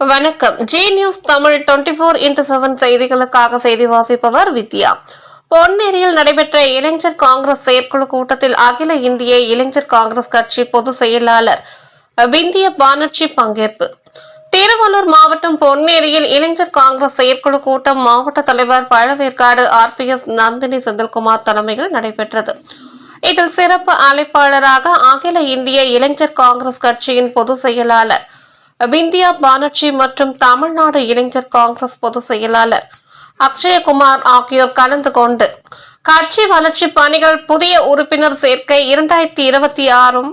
வணக்கம். Zee news Tamil twenty four into seven செய்திகளுக்காக செய்தி வாசிப்பவர் வித்யா. பொன்னேரியில் நடைபெற்ற இளைஞர் காங்கிரஸ் செயற்குழு கூட்டத்தில் அகில இந்திய இளைஞர் காங்கிரஸ் கட்சி பொதுச் செயலாளர் பிந்திய பானர்ஜி பங்கேற்பு. திருவள்ளூர் மாவட்டம் பொன்னேரியில் இளைஞர் காங்கிரஸ் செயற்குழு கூட்டம் மாவட்ட தலைவர் Pazhaverkadu R P S Nandhini Senthilkumar தலைமையில் நடைபெற்றது. இதில் சிறப்பு அழைப்பாளராக அகில இந்திய இளைஞர் காங்கிரஸ் கட்சியின் பொதுச் செயலாளர் விந்தியா பானர்ஜி மற்றும் தமிழ்நாடு இளைஞர் காங்கிரஸ் பொதுச் செயலாளர் அக்ஷயகுமார் ஆகியோர் கலந்து கொண்டு கட்சி வளர்ச்சி பணிகள் புதிய உறுப்பினர் சேர்க்கை இரண்டாயிரத்தி இருபத்தி ஆறும்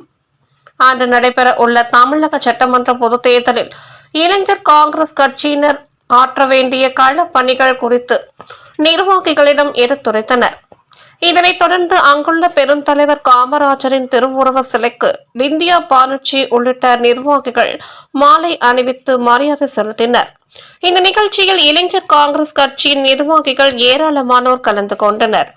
ஆண்டு நடைபெற உள்ள தமிழக சட்டமன்ற பொதுத் தேர்தலில் இளைஞர் காங்கிரஸ் கட்சியினர் ஆற்ற வேண்டிய கள பணிகள் குறித்து நிர்வாகிகளிடம் எடுத்துரைத்தனர். இதனைத் தொடர்ந்து அங்குள்ள பெருந்தலைவர் காமராஜரின் திருவுருவ சிலைக்கு விந்தியா பானர்ஜி உள்ளிட்ட நிர்வாகிகள் மாலை அணிவித்து மரியாதை செலுத்தினர். இந்த நிகழ்ச்சியில் இளைஞர் காங்கிரஸ் கட்சியின் நிர்வாகிகள் ஏராளமானோர் கலந்து கொண்டனர்.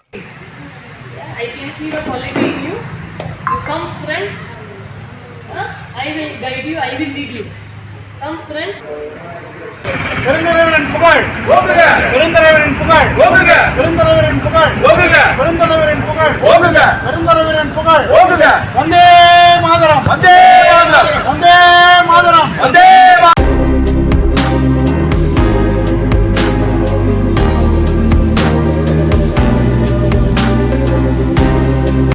பெருந்தலைவரின் புகழ். ஓங்குக பெருந்தலைவரின் புகழ். ஓங்குக. பெருந்தலைவரின் புகழ். ஓங்குக. பெருந்தலைவரின் புகழ். ஓங்குக. பெருந்தலைவரின் புகழ். ஓங்குக. வந்தே மாதரம்.